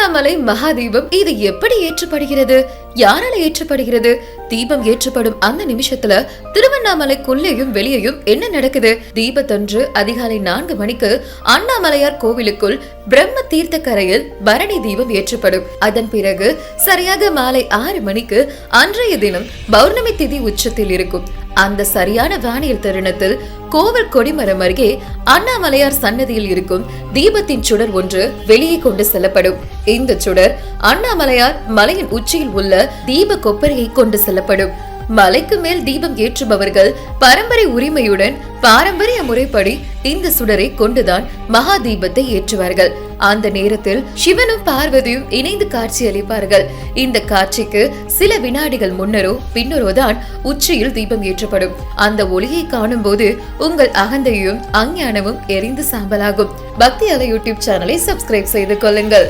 திருவண்ணாமலை மகாதீபம் இது எப்படி ஏற்றப்படுகிறது? யாரால ஏற்றப்படுகிறது? தீபம் ஏற்றப்படும் அந்த நிமிஷத்துல திருவண்ணாமலைக்குள்ளேயும் வெளியேயும் என்ன நடக்குது? தீபத்தன்று அதிகாலை நான்கு மணிக்கு அண்ணாமலையார் கோவிலுக்குள் பிரம்ம தீர்த்த கரையில் பரணி தீபம் ஏற்றப்படும். அதன் பிறகு சரியாக மாலை ஆறு மணிக்கு அன்றைய தினம் பௌர்ணமி திதி உச்சத்தில் இருக்கும். அந்த சரியான வானியல் தருணத்தில் கோவில் கொடிமரம் அருகே அண்ணாமலையார் சன்னதியில் இருக்கும் தீபத்தின் சுடர் ஒன்று வெளியே கொண்டு செல்லப்படும். இந்த சுடர் அண்ணாமலையார் மலையின் உச்சியில் உள்ள தீப கொப்பரையை கொண்டு செல்லப்படும். மலைக்கு மேல் தீபம் ஏற்றுபவர்கள் பரம்பரை உரிமையுடன் பாரம்பரிய முறைப்படி இந்த சுடரை கொண்டுதான் மகா தீபத்தை ஏற்றுவார்கள். அந்த நேரத்தில் சிவனும் பார்வதியும் இணைந்து காட்சி அளிப்பார்கள். இந்த காட்சிக்கு சில வினாடிகள் முன்னரோ பின்னரோ தான் உச்சியில் தீபம் ஏற்றப்படும். அந்த ஒளியை காணும் போது உங்கள் அகந்தையும் அஞ்ஞானமும் எரிந்து சாம்பலாகும். பக்தி அலை யூடியூப் சேனலை சப்ஸ்கிரைப் செய்து கொள்ளுங்கள்.